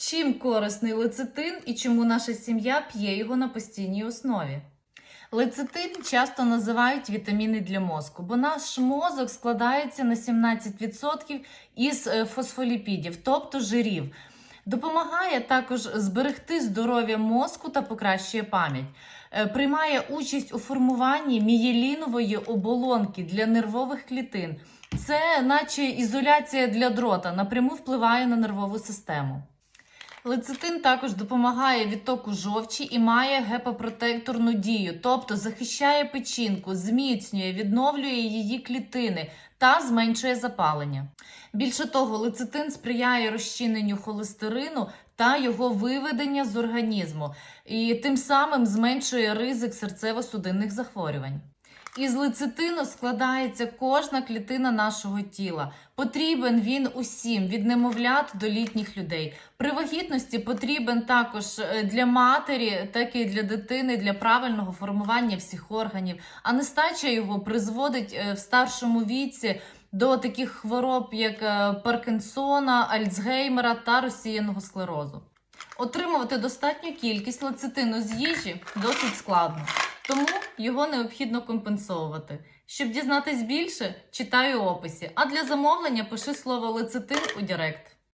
Чим корисний лецитин і чому наша сім'я п'є його на постійній основі? Лецитин часто називають вітаміни для мозку, бо наш мозок складається на 17% із е, фосфоліпідів, тобто жирів. Допомагає також зберегти здоров'я мозку та покращує пам'ять. Е, Приймає участь у формуванні мієлінової оболонки для нервових клітин. Це, наче ізоляція для дрота, напряму впливає на нервову систему. Лецитин також допомагає відтоку жовчі і має гепопротекторну дію, тобто захищає печінку, зміцнює, відновлює її клітини та зменшує запалення. Більше того, лецитин сприяє розчиненню холестерину та його виведення з організму, і тим самим зменшує ризик серцево-судинних захворювань. Із лецитину складається кожна клітина нашого тіла. Потрібен він усім від немовлят до літніх людей. При вагітності потрібен також е, для матері, так і для дитини для правильного формування всіх органів. А нестача його призводить е, в старшому віці до таких хвороб, як е, Паркінсона, Альцгеймера та розсіяного склерозу. Отримувати достатню кількість лецитину з їжі досить складно, тому його необхідно компенсовувати. Щоб дізнатись більше, читаю описі. А для замовлення пиши слово лецитин у Директ.